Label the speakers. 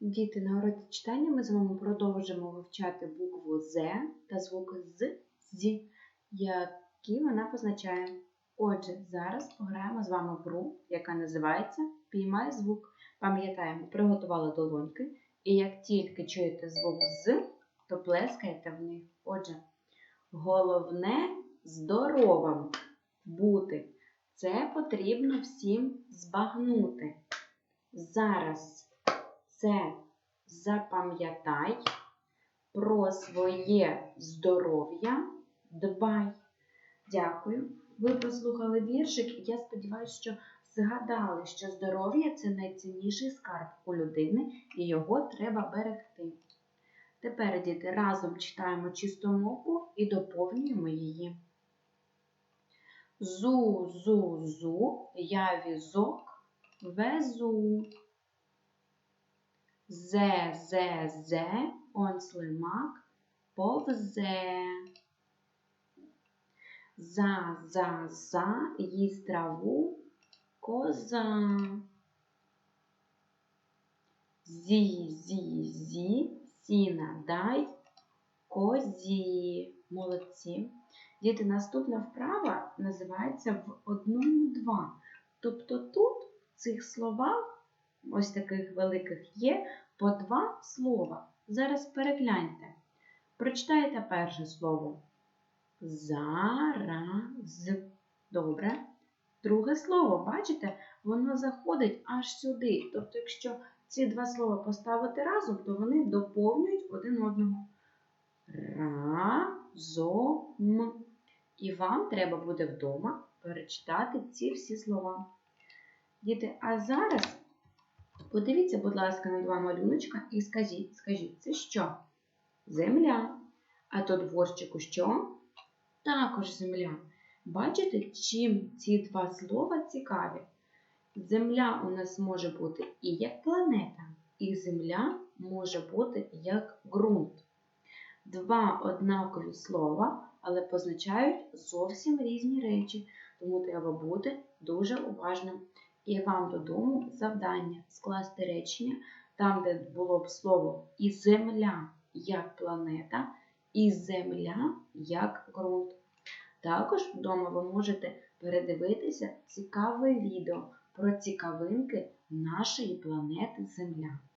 Speaker 1: Діти, на уроці читання ми з вами продовжимо вивчати букву З та звуки з, з, які вона позначає. Отже, зараз пограємо з вами в гру, яка називається Піймай звук. Пам'ятаємо, приготували долоньки, і як тільки чуєте звук з, то плескаєте в них. Отже, головне здоровим бути. Це потрібно всім збагнути. Зараз це запам'ятай, про своє здоров'я дбай. Дякую. Ви послухали віршик, і я сподіваюся, що згадали, що здоров'я це найцінніший скарб у людини і його треба берегти. Тепер, діти, разом читаємо чисту мову і доповнюємо її. Зу, зу, зу, я візок везу. Зе, зе, зе, он слимак повзе. За, за, за, їсть траву коза. Зі, зі, зі, сіна дай козі. Молодці. Діти, наступна вправа називається в одному два. Тобто тут в цих словах, ось таких великих, є по два слова. Зараз перегляньте. Прочитайте перше слово. Зараз. Добре. Друге слово, бачите, воно заходить аж сюди. Тобто, якщо ці два слова поставити разом, то вони доповнюють один одного. Разом. І вам треба буде вдома перечитати ці всі слова. Діти, а зараз подивіться, будь ласка, на два малюночка і скажіть, скажіть, це що? Земля. А то дворчику що? Також земля. Бачите, чим ці два слова цікаві? Земля у нас може бути і як планета, і земля може бути як ґрунт. Два однакові слова, але позначають зовсім різні речі, тому треба бути дуже уважним. І вам додому завдання скласти речення там, де було б слово і земля як планета, і земля як ґрунт. Також вдома ви можете передивитися цікаве відео про цікавинки нашої планети Земля.